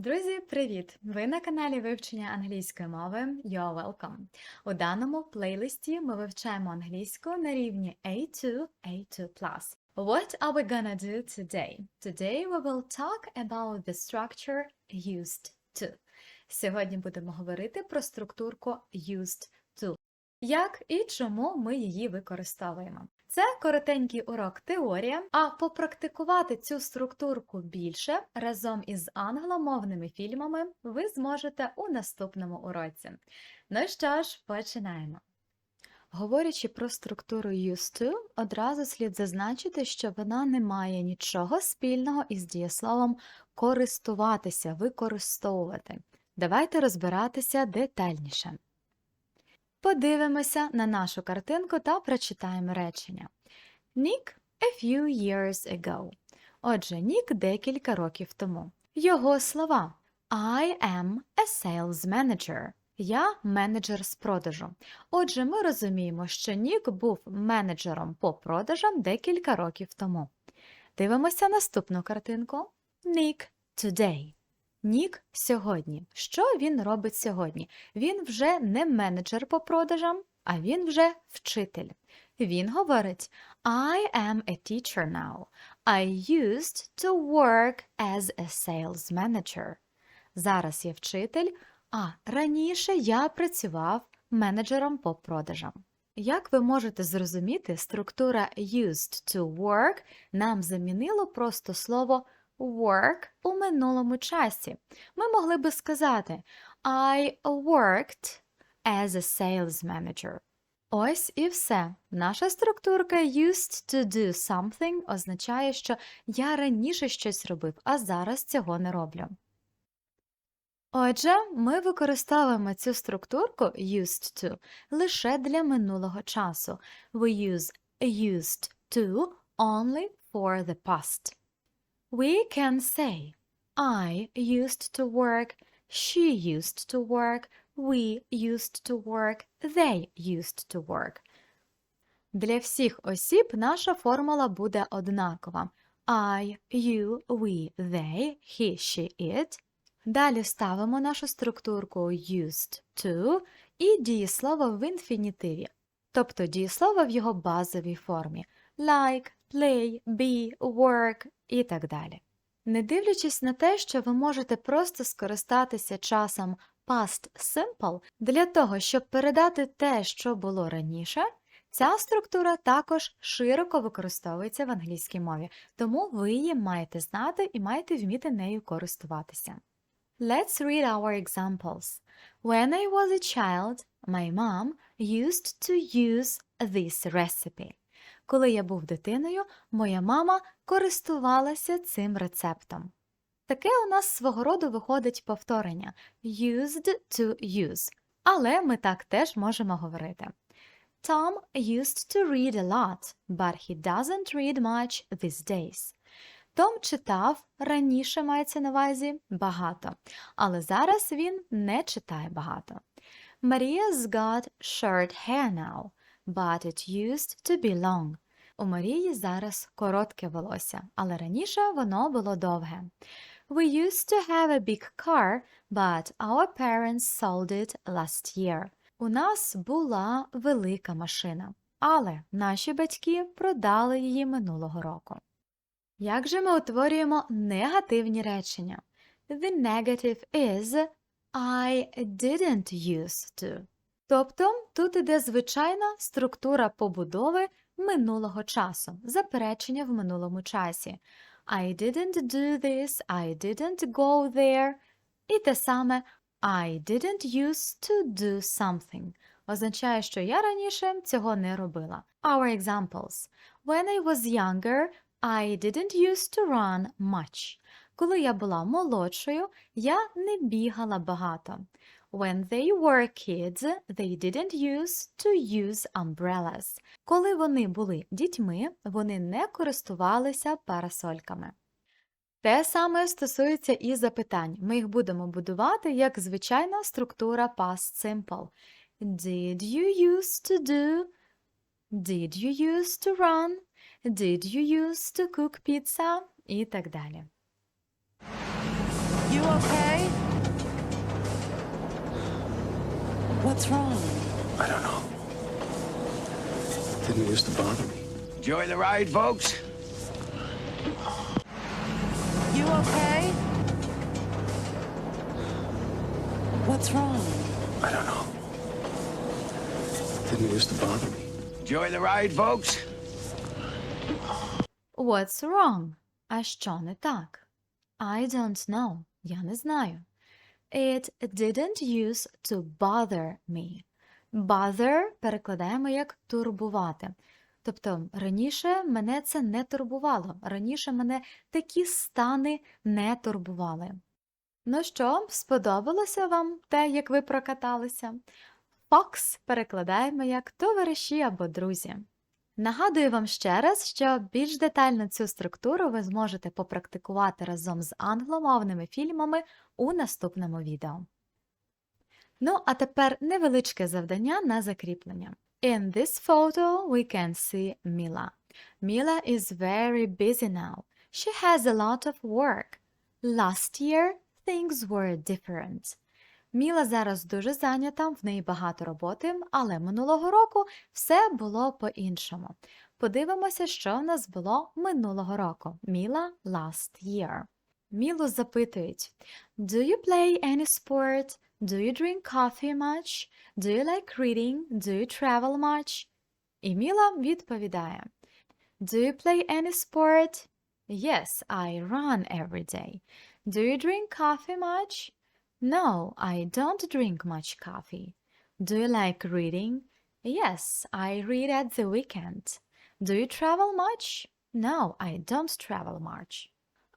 Друзі, привіт! Ви на каналі вивчення англійської мови You're welcome. У даному плейлисті ми вивчаємо англійську на рівні A2, A2+. What are we gonna do today? Today we will talk about the structure used to. Сьогодні будемо говорити про структурку used to. Як і чому ми її використовуємо. Це коротенький урок теорія, а попрактикувати цю структурку більше разом із англомовними фільмами ви зможете у наступному уроці. Ну що ж, починаємо. Говорячи про структуру used to, одразу слід зазначити, що вона не має нічого спільного із дієсловом користуватися, використовувати. Давайте розбиратися детальніше. Подивимося на нашу картинку та прочитаємо речення. Nick a few years ago. Отже, Нік декілька років тому. Його слова I am a sales manager. Я менеджер з продажу. Отже, ми розуміємо, що Нік був менеджером по продажам декілька років тому. Дивимося наступну картинку. Nick today. Нік сьогодні. Що він робить сьогодні? Він вже не менеджер по продажам, а він вже вчитель. Він говорить I am a teacher now. I used to work as a sales manager. Зараз я вчитель, а раніше я працював менеджером по продажам. Як ви можете зрозуміти, структура used to work нам замінило просто слово work у минулому часі. Ми могли би сказати I worked as a sales manager. Ось і все. Наша структурка used to do something означає, що я раніше щось робив, а зараз цього не роблю. Отже, ми використовуємо цю структурку used to лише для минулого часу. We use used to only for the past. We can say I used to work, she used to work, we used to work, they used to work. Для всіх осіб наша формула буде однакова. I, you, we, they, he, she, it. Далі ставимо нашу структурку used to і дієслово в інфінітиві, тобто дієслово в його базовій формі like, play, be, work і так далі. Не дивлячись на те, що ви можете просто скористатися часом past simple для того, щоб передати те, що було раніше, ця структура також широко використовується в англійській мові, тому ви її маєте знати і маєте вміти нею користуватися. Let's read our examples. When I was a child, my mom used to use this recipe. Коли я був дитиною, моя мама користувалася цим рецептом. Таке у нас свого роду виходить повторення used to use, але ми так теж можемо говорити. Tom used to read a lot, but he doesn't read much these days. Том читав раніше мається на увазі багато, але зараз він не читає багато. Maria's got short hair now, but it used to be long. У Марії зараз коротке волосся, але раніше воно було довге. We used to have a big car, but our parents sold it last year. У нас була велика машина, але наші батьки продали її минулого року. Як же ми утворюємо негативні речення? The negative is I didn't used to. Тобто тут іде звичайна структура побудови минулого часу, заперечення в минулому часі. I didn't do this, I didn't go there. І те саме I didn't used to do something. Означає, що я раніше цього не робила. Our examples. When I was younger, I didn't used to run much. Коли я була молодшою, я не бігала багато. When they were kids, they didn't use to use umbrellas. Коли вони були дітьми, вони не користувалися парасольками. Те саме стосується і запитань. Ми їх будемо будувати як звичайна структура past simple. Did you used to do? Did you used to run? Did you used to cook pizza? І так далі. You okay? What's wrong? I don't know. Didn't used to bother me. Enjoy the ride, folks. You okay? What's wrong? I don't know. Didn't used to bother me. Enjoy the ride, folks. What's wrong? А що не так? I don't know. Я не знаю. It didn't use to bother me. Bother перекладаємо як турбувати. Тобто раніше мене це не турбувало. Раніше мене такі стани не турбували. Ну що, сподобалося вам те, як ви прокаталися? Fox перекладаємо як товариші або друзі. Нагадую вам ще раз, що більш детально цю структуру ви зможете попрактикувати разом з англомовними фільмами у наступному відео. Ну, а тепер невеличке завдання на закріплення. In this photo we can see Mila. Mila is very busy now. She has a lot of work. Last year things were different. Міла зараз дуже зайнята, в неї багато роботи, але минулого року все було по-іншому. Подивимося, що в нас було минулого року. Міла last year. Мілу запитують: Do you play any sport? Do you drink coffee much? Do you like reading? Do you travel much? І Міла відповідає: Do you play any sport? Yes, I run every day. Do you drink coffee much? No, I don't drink much coffee. Do you like reading? Yes, I read at the weekend. Do you travel much? No, I don't travel much.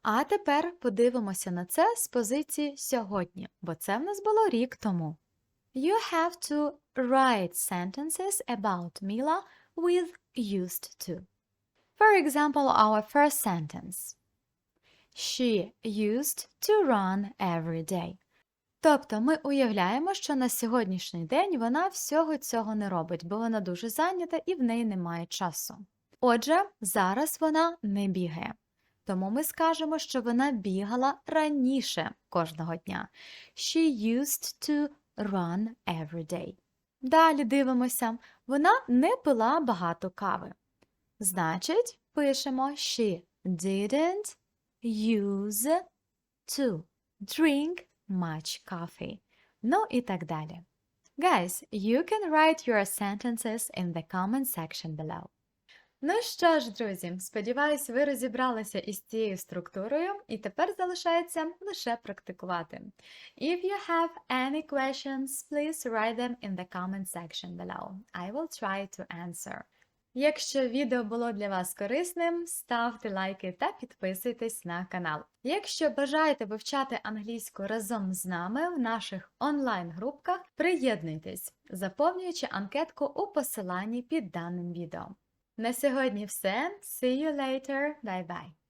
А тепер подивимося на це з позиції сьогодні, бо це в нас було рік тому. You have to write sentences about Mila with used to. For example, our first sentence. She used to run every day. Тобто ми уявляємо, що на сьогоднішній день вона всього цього не робить, бо вона дуже зайнята і в неї немає часу. Отже, зараз вона не бігає. Тому ми скажемо, що вона бігала раніше кожного дня. She used to run every day. Далі дивимося, вона не пила багато кави. Значить, пишемо she didn't use to drink much coffee. Ну і так далі. Guys, you can write your sentences in the comment section below. Ну що ж, друзі, сподіваюсь, ви розібралися із цією структурою, і тепер залишається лише практикувати. If you have any questions, please write them in the comment section below. I will try to answer. Якщо відео було для вас корисним, ставте лайки та підписуйтесь на канал. Якщо бажаєте вивчати англійську разом з нами в наших онлайн-групках, приєднуйтесь, заповнюючи анкетку у посиланні під даним відео. На сьогодні все. See you later. Bye bye.